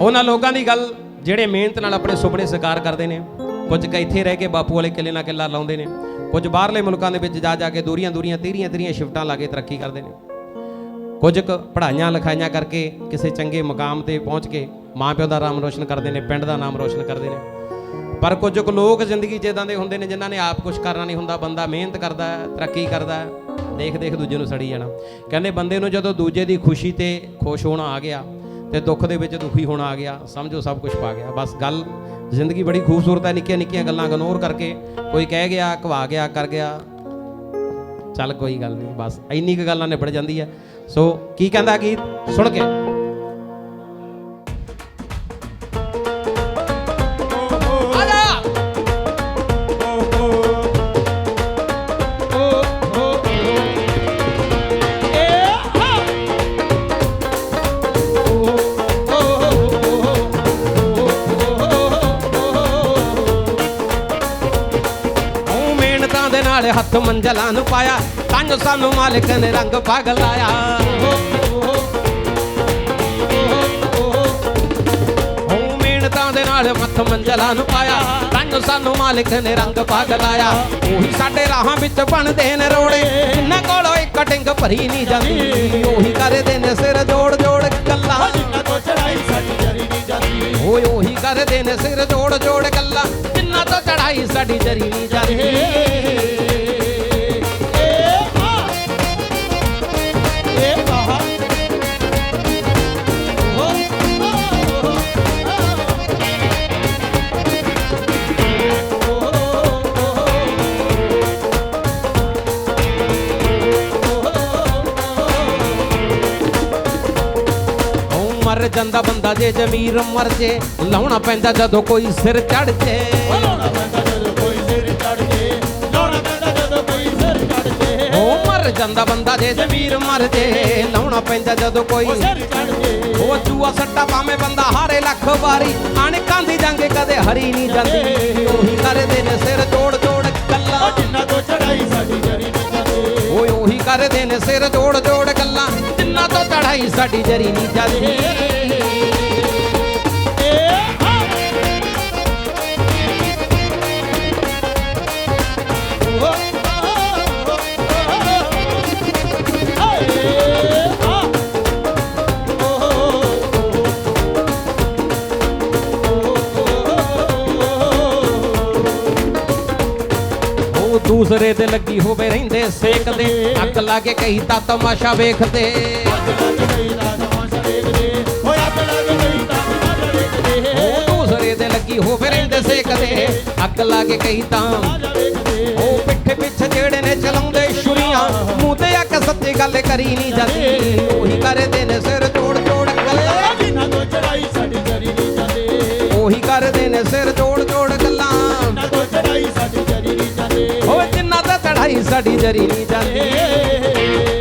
ਉਹਨਾਂ ਲੋਕਾਂ ਦੀ ਗੱਲ ਜਿਹੜੇ ਮਿਹਨਤ ਨਾਲ ਆਪਣੇ ਸੁਪਨੇ ਸਾਕਾਰ ਕਰਦੇ ਨੇ, ਕੁਝ ਕ ਇੱਥੇ ਰਹਿ ਕੇ ਬਾਪੂ ਵਾਲੇ ਕਿੱਲੇ ਨਾਲ ਕਿੱਲਾ ਲਾਉਂਦੇ ਨੇ, ਕੁਝ ਬਾਹਰਲੇ ਮੁਲਕਾਂ ਦੇ ਵਿੱਚ ਜਾ ਜਾ ਕੇ ਦੂਰੀਆਂ ਦੂਰੀਆਂ ਤੀਰੀਆਂ ਤੀਰੀਆਂ ਸ਼ਿਫਟਾਂ ਲਾ ਕੇ ਤਰੱਕੀ ਕਰਦੇ ਨੇ। ਕੁਝ ਕੁ ਪੜ੍ਹਾਈਆਂ ਲਿਖਾਈਆਂ ਕਰਕੇ ਕਿਸੇ ਚੰਗੇ ਮੁਕਾਮ ਤੇ ਪਹੁੰਚ ਕੇ ਮਾਂ ਪਿਓ ਦਾ ਨਾਮ ਰੋਸ਼ਨ ਕਰਦੇ ਨੇ, ਪਿੰਡ ਦਾ ਨਾਮ ਰੋਸ਼ਨ ਕਰਦੇ ਨੇ। ਪਰ ਕੁਝ ਕੁ ਲੋਕ ਜ਼ਿੰਦਗੀ 'ਚ ਇਦਾਂ ਦੇ ਹੁੰਦੇ ਨੇ ਜਿਨ੍ਹਾਂ ਨੇ ਆਪ ਕੁਝ ਕਰਨਾ ਨਹੀਂ ਹੁੰਦਾ, ਬੰਦਾ ਮਿਹਨਤ ਕਰਦਾ, ਤਰੱਕੀ ਕਰਦਾ ਦੇਖ ਦੇਖ ਦੂਜੇ ਨੂੰ ਸੜੀ ਜਾਣਾ। ਕਹਿੰਦੇ ਬੰਦੇ ਨੂੰ ਜਦੋਂ ਦੂਜੇ ਦੀ ਖੁਸ਼ੀ ਤੇ ਖੁਸ਼ ਹੋਣਾ ਆ ਗਿਆ ਤੇ ਦੁੱਖ ਦੇ ਵਿੱਚ ਦੁਖੀ ਹੋਣਾ ਆ ਗਿਆ, ਸਮਝੋ ਸਭ ਕੁਝ ਪਾ ਗਿਆ। ਬਸ ਗੱਲ, ਜ਼ਿੰਦਗੀ ਬੜੀ ਖੂਬਸੂਰਤ ਹੈ, ਨਿੱਕੀਆਂ ਨਿੱਕੀਆਂ ਗੱਲਾਂ ਇਗਨੋਰ ਕਰਕੇ ਕੋਈ ਕਹਿ ਗਿਆ ਕਵਾ ਗਿਆ, ਕਰ ਗਿਆ। ਚੱਲ ਕੋਈ ਗੱਲ ਨਹੀਂ, ਬਸ ਇੰਨੀ ਕੁ ਗੱਲਾਂ ਨਿਬੜ ਜਾਂਦੀ ਹੈ। ਸੋ ਕੀ ਕਹਿੰਦਾ ਗੀਤ? ਸੁਣ ਕੇ। ਦੇ ਨਾਲ ਹੱਥ ਮੰਜ਼ਲਾਂ ਨੂੰ ਪਾਇਆ ਤਾਂ ਸਾਨੂੰ ਮਾਲਕ ਨੇ ਰੰਗ ਪਾਗਲ ਆਇਆ ਨਾਲ ਹੱਥ ਮੰਜ਼ਲਾਂ ਨੂੰ ਪਾਇਆ ਤਾਂ ਸਾਨੂੰ ਮਾਲਕ ਨੇ ਰੰਗ ਪਾਗਲ ਆਇਆ ਉਹੀ ਸਾਡੇ ਰਾਹਾਂ ਵਿੱਚ ਬਣਦੇ ਨੇ ਰੋੜੇ ਇਹਨਾਂ ਕੋਲੋਂ ਇੱਕ ਡਿੰਗ ਭਰੀ ਨਹੀਂ ਜਾਂਦੀ। ਉਹੀ ਕਰਦੇ ਨੇ ਸਿਰ ਜੋੜ ਜੋੜ ਗੱਲਾਂ। ਜਿੰਨਾ ਤੋਂ ਚੜਾਈ ਸਾਡੀ ਜਰੀ ਨਹੀਂ ਜਾਂਦੀ। ਓਏ ਉਹੀ ਕਰਦੇ ਨੇ ਸਿਰ ਜੋੜ ਜੋੜ ਗੱਲਾਂ। ਜਿੰਨਾ ਤੋਂ ਚੜਾਈ ਸਾਡੀ ਜਰੀ ਨਹੀਂ ਜਾਂਦੀ ਉਹ ਮਰ ਜਾਂਦਾ ਬੰਦਾ ਜੇ। ਜ਼ਮੀਰ ਮਰ ਜੇ। ਲਾਉਣਾ ਪੈਂਦਾ ਜਦੋਂ ਕੋਈ ਸਿਰ ਚੜ ਜੇ। ਉਹ ਮਰ ਜਾਂਦਾ ਬੰਦਾ ਜੇ ਜ਼ਮੀਰ ਮਰ ਜੇ। ਲਾਉਣਾ ਪੈਂਦਾ ਜਦੋਂ ਕੋਈ ਉਹ ਚੂਆ ਸੱਟਾ ਪਾਵੇਂ ਬੰਦਾ ਹਾਰੇ ਲੱਖ ਵਾਰੀ। ਅਣਕਾਂ ਦੀ ਜੰਗ ਕਦੇ ਹਰੀ ਨਹੀਂ ਜਾਂਦੀ। ਉਹੀ ਕਰਦੇ ਨੇ ਸਿਰ ਜੋੜ ਜੋੜ ਗੱਲਾਂ। ਓਏ ਉਹੀ ਕਰਦੇ ਨੇ ਸਿਰ ਜੋੜ ਜੋੜ ਗੱਲਾਂ। ਜਿੰਨਾ ਤੋਂ ਚੜਾਈ ਸਾਡੀ ਜਰੀ ਨਹੀਂ ਜਾਂਦੀ ਦੂਸਰੇ ਤੇ ਲੱਗੀ ਹੋਵੇ ਰਹਿੰਦੇ ਸੇਕਦੇ ਅੱਗ ਲਾ ਕੇ ਕਹੀ ਤਾਂ ਤਮਾਸ਼ਾ ਵੇਖਦੇ। ਦੂਸਰੇ ਤੇ ਲੱਗੀ ਹੋਵੇ ਰਹਿੰਦੇ ਸੇਕਦੇ ਅੱਗ ਲਾ ਕੇ ਕਹੀ ਤਾਂ ਉਹ ਪਿੱਠੇ ਪਿੱਛੇ ਜਿਹੜੇ ਨੇ ਚਲਾਉਂਦੇ ਛੁਰੀਆਂ ਮੂੰਹ ਤੇ ਅੱਕ ਸੱਚੀ ਗੱਲ ਕਰੀ ਨਹੀਂ ਜਾਂਦੀ। ਉਹੀ ਕਰਦੇ ਨੇ ਸਿਰ ਜੋੜ ਜੋੜ ਗੱਲਾਂ ਜਿੰਨਾ ਤੋਂ ਚੜਾਈ ਸਾਡੀ ਜਰੀ ਨਹੀਂ ਜਾਂਦੇ। ਉਹੀ ਕਰਦੇ ਨੇ ਸਿਰ ਜੋੜ ਸਾਡੀ ਜਰੀ ਨਹੀਂ ਜਾਂਦੀ।